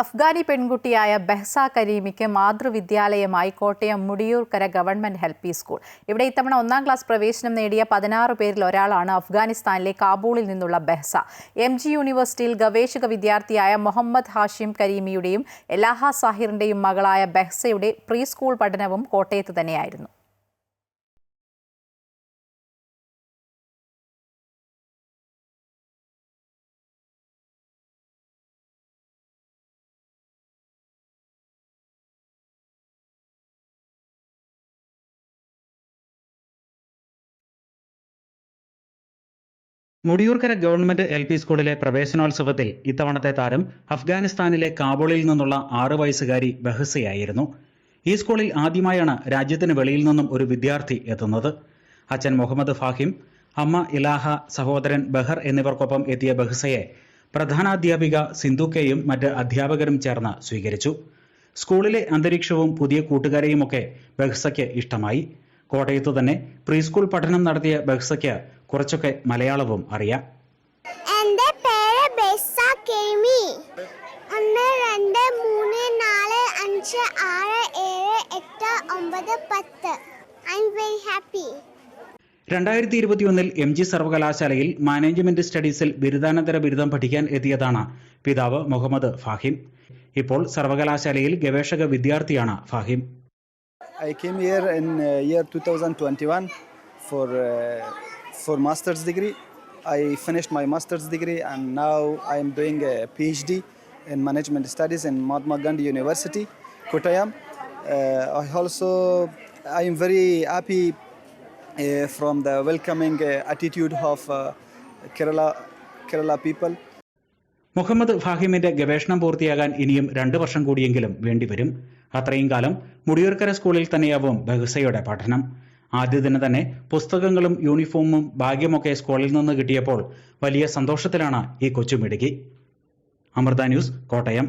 അഫ്ഗാനി പെൺകുട്ടിയായ ബെഹ്സ കരീമിക്ക് മാതൃവിദ്യാലയമായി Kottayam Mudiyoorkkara government L P school. ഇവിടെ ഇത്തവണ ഒന്നാം ക്ലാസ് പ്രവേശനം നേടിയ പതിനാറ് പേരിൽ ഒരാളാണ് അഫ്ഗാനിസ്ഥാനിലെ കാബൂളിൽ നിന്നുള്ള ബെഹ്സ. എം ജി യൂണിവേഴ്സിറ്റിയിൽ ഗവേഷക വിദ്യാർത്ഥിയായ മുഹമ്മദ് ഹാഷിം കരീമിയുടെയും എലാഹ സാഹിറിന്റെയും മകളായ ബെഹ്സയുടെ പ്രീ സ്കൂൾ പഠനവും കോട്ടയത്ത് തന്നെയായിരുന്നു. മുടിയൂർക്കര ഗവൺമെന്റ് എൽ പി സ്കൂളിലെ പ്രവേശനോത്സവത്തിൽ ഇത്തവണത്തെ താരം അഫ്ഗാനിസ്ഥാനിലെ കാബൂളിൽ നിന്നുള്ള ആറ് വയസ്സുകാരി ബഹസയായിരുന്നു. ഈ സ്കൂളിൽ ആദ്യമായാണ് രാജ്യത്തിന് വെളിയിൽ നിന്നും ഒരു വിദ്യാർത്ഥി എത്തുന്നത്. അച്ഛൻ മുഹമ്മദ് ഫാഹിം അമ്മ ഇലാഹ സഹോദരൻ ബഹർ എന്നിവർക്കൊപ്പം എത്തിയ ബഹസയെ പ്രധാനാധ്യാപിക സിന്ധുക്കയും മറ്റ് അധ്യാപകരും ചേർന്ന് സ്വീകരിച്ചു. സ്കൂളിലെ അന്തരീക്ഷവും പുതിയ കൂട്ടുകാരെയുമൊക്കെ ബഹ്സയ്ക്ക് ഇഷ്ടമായി. കോട്ടയത്തു തന്നെ പ്രീസ്കൂൾ പഠനം നടത്തിയ ബഹ്സയ്ക്ക് കുറച്ചൊക്കെ മലയാളവും അറിയാം. എന്റെ പേര് ബെസ്സ കെമി ഒന്ന് രണ്ട് മൂന്ന് നാല് അഞ്ച് ആറ് ഏഴ് എട്ട് ഒമ്പത് പത്ത്. ഐ എം വെരി ഹാപ്പി രണ്ടായിരത്തി ഇരുപത്തിയൊന്നിൽ എം ജി സർവകലാശാലയിൽ മാനേജ്മെന്റ് സ്റ്റഡീസിൽ ബിരുദാനന്തര ബിരുദം പഠിക്കാൻ എത്തിയതാണ് പിതാവ് മുഹമ്മദ് ഫാഹിം. ഇപ്പോൾ സർവകലാശാലയിൽ ഗവേഷക വിദ്യാർത്ഥിയാണ് Fahim. I came here in uh, year 2021 for uh, for master's degree. I finished my master's degree and now I am doing a PhD in management studies in Mahatma Gandhi University, Kottayam. Uh, I also I am very happy uh, from the welcoming uh, attitude of uh, Kerala Kerala people. Muhammad ഫാഹിമിന്റെ ഗവേഷണം പൂർത്തിയാകാൻ ഇനിയും രണ്ടു വർഷം കൂടിയെങ്കിലും വേണ്ടിവരും അത്രയും കാലം മുടിയൂർക്കര സ്കൂളിൽ തന്നെയാവും ബഹുസയുടെ പഠനം ആദ്യ ദിനം തന്നെ പുസ്തകങ്ങളും യൂണിഫോമും ഭാഗ്യമൊക്കെ സ്കൂളിൽ നിന്ന് കിട്ടിയപ്പോൾ വലിയ സന്തോഷത്തിലാണ് ഈ കൊച്ചുമിടുക്കി അമൃത ന്യൂസ് കോട്ടയം.